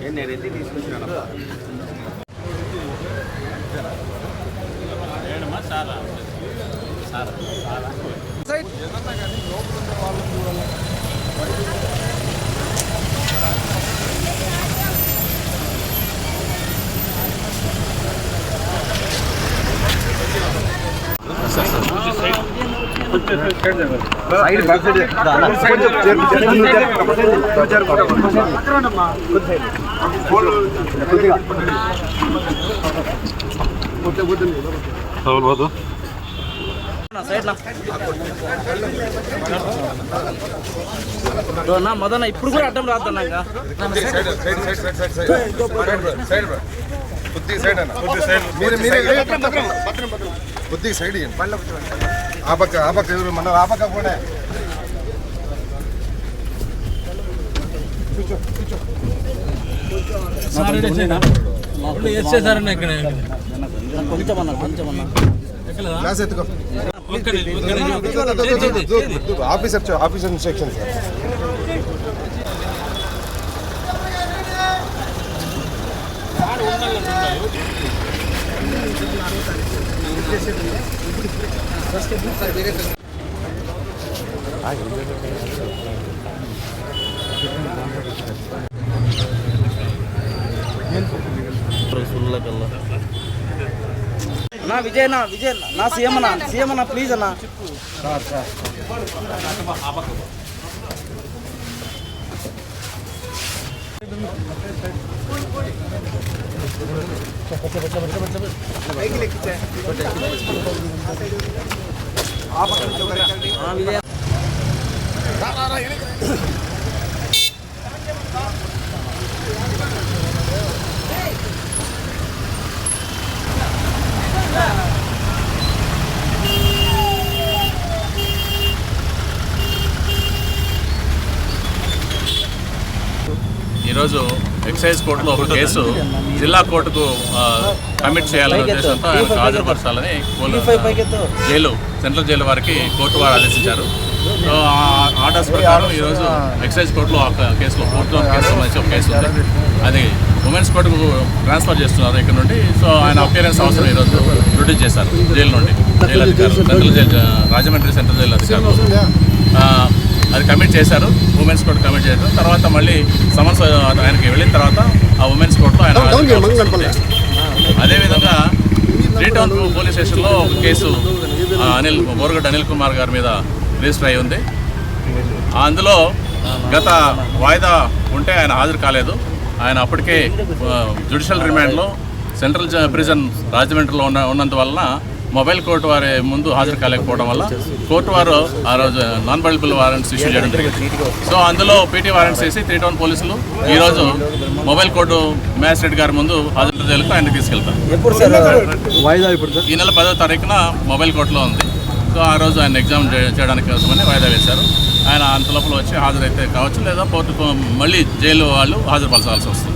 నేను నేను ఎత్తి తీసుకొచ్చినా సారా? సారా సారా. సైడ్ నా మదన ఇప్పుడు కూడా అడ్డం రాద్దన్నా ఇంకా సైడ్ బ్రో కొద్దిగా సైడ్ అన్న మీరు కొద్దిగా సైడ్ ఇవ్వండి ఆ పక్క ఆ పక్క ఎవరు మన ఆ పక్క కూడా కొంచెం అన్న కొంచెం అన్న గ్లాస్ ఎత్తుకో. Officer officer instruction sir. నా విజయ్ నా విజయ్ నా సీఎం అన్న సీఎం అన్న ప్లీజ్ అన్న. ఆ, విజయ్ ఈరోజు ఎక్సైజ్ కోర్టులో ఒక కేసు జిల్లా కోర్టుకు కమిట్ చేయాలనే ఉద్దేశంతో ఆయనకు హాజరుపరచాలని జైలు సెంట్రల్ జైలు వారికి కోర్టు వారు ఆదేశించారు. సో ఆర్డర్స్ ప్రకారం ఈరోజు ఎక్సైజ్ కోర్టులో ఒక కేసులో జోన్ కేసు సంబంధించి ఒక కేసు ఉంది. అది ఉమెన్స్ కోర్టుకు ట్రాన్స్ఫర్ చేస్తున్నారు ఇక్కడ నుండి. సో ఆయన అపియరెన్స్ అవసరం ఈరోజు డ్యూటీ చేశారు జైలు నుండి. జైలు అధికారులు central jail Rajahmundry central jail అధికారులు. అది కమిట్ చేశారు. ఉమెన్స్ కోర్టు కమిట్ చేశారు. తర్వాత మళ్ళీ సమన్స్ ఆయనకి వెళ్ళిన తర్వాత ఆ ఉమెన్స్ కోర్టులో ఆయన. అదేవిధంగా త్రీ టౌన్ పోలీస్ స్టేషన్లో ఒక కేసు అనిల్ బోరగడ్డ అనిల్ కుమార్ గారి మీద రిజిస్టర్ అయి ఉంది. అందులో గత వాయిదా ఉంటే ఆయన హాజరు కాలేదు. ఆయన అప్పటికే జ్యుడిషియల్ రిమాండ్లో సెంట్రల్ ప్రిజన్ రాజమండ్రిలో ఉన్న ఉన్నందువలన మొబైల్ కోర్టు వారి ముందు హాజరు కాలేకపోవడం వల్ల కోర్టు వారు ఆ రోజు నాన్ బైలబుల్ వారెంట్స్ ఇష్యూ చేయడం జరిగింది. సో అందులో పీటీ వారెంట్స్ వేసి త్రీ టౌన్ పోలీసులు ఈరోజు మొబైల్ కోర్టు మ్యాజిస్ట్రేట్ గారి ముందు హాజరు జైలుకు ఆయన తీసుకెళ్తారు. ఈ నెల పదో తారీఖున మొబైల్ కోర్టులో ఉంది. సో ఆ రోజు ఆయన ఎగ్జామ్ చేయడానికి కోసమని వాయిదా వేశారు. ఆయన అంత లోపల వచ్చి హాజరైతే కావచ్చు లేదా కోర్టుకు మళ్ళీ జైలు వాళ్ళు హాజరుపరచాల్సి వస్తుంది.